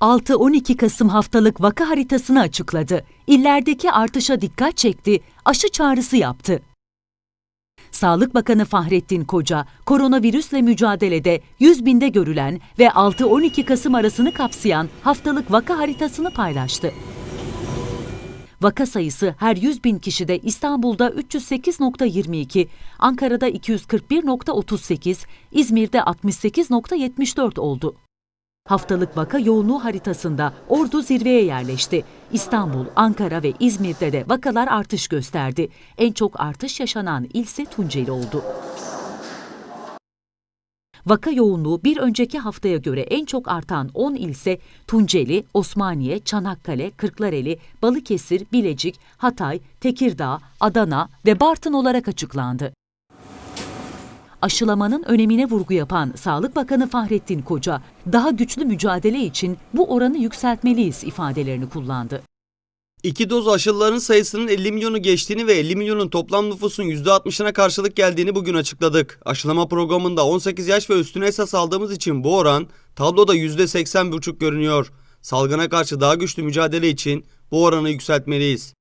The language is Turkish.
6-12 Kasım haftalık vaka haritasını açıkladı. İllerdeki artışa dikkat çekti, aşı çağrısı yaptı. Sağlık Bakanı Fahrettin Koca, koronavirüsle mücadelede 100 binde görülen ve 6-12 Kasım arasını kapsayan haftalık vaka haritasını paylaştı. Vaka sayısı her 100 bin kişide İstanbul'da 308.22, Ankara'da 241.38, İzmir'de 68.74 oldu. Haftalık vaka yoğunluğu haritasında Ordu zirveye yerleşti. İstanbul, Ankara ve İzmir'de de vakalar artış gösterdi. En çok artış yaşanan ilse Tunceli oldu. Vaka yoğunluğu bir önceki haftaya göre en çok artan 10 ilse Tunceli, Osmaniye, Çanakkale, Kırklareli, Balıkesir, Bilecik, Hatay, Tekirdağ, Adana ve Bartın olarak açıklandı. Aşılamanın önemine vurgu yapan Sağlık Bakanı Fahrettin Koca, daha güçlü mücadele için bu oranı yükseltmeliyiz ifadelerini kullandı. İki doz aşılıların sayısının 50 milyonu geçtiğini ve 50 milyonun toplam nüfusun %60'ına karşılık geldiğini bugün açıkladık. Aşılama programında 18 yaş ve üstüne esas aldığımız için bu oran tabloda %80,5 görünüyor. Salgına karşı daha güçlü mücadele için bu oranı yükseltmeliyiz.